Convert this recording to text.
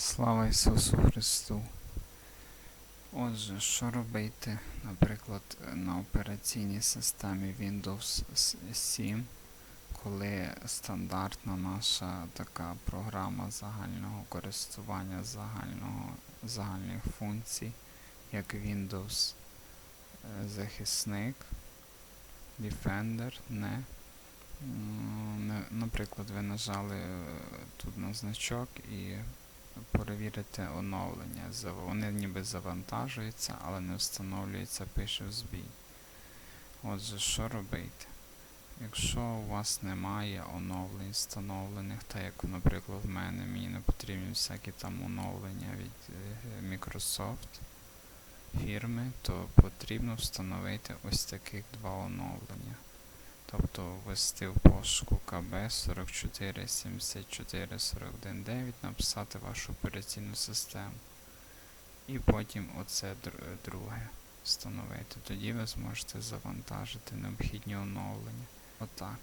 Слава Ісусу Христу. Отже, що робити, наприклад, на операційній системі Windows 7, коли стандартна наша така програма загального користування загального, загальних функцій, як Windows е, захисник, Defender, не. Наприклад, ви нажали е, тут на значок і перевірити оновлення. Вони ніби завантажуються, але не встановлюється, пише в збій. Отже, що робити? Якщо у вас немає оновлень встановлених, так як, наприклад, в мене мені не потрібні всякі там оновлення від е, Microsoft фірми, то потрібно встановити ось таких два оновлення. Тобто ввести в пошуку КБ 44 74 41 9, написати вашу операційну систему. І потім оце друге встановити. Тоді ви зможете завантажити необхідні оновлення. Отак.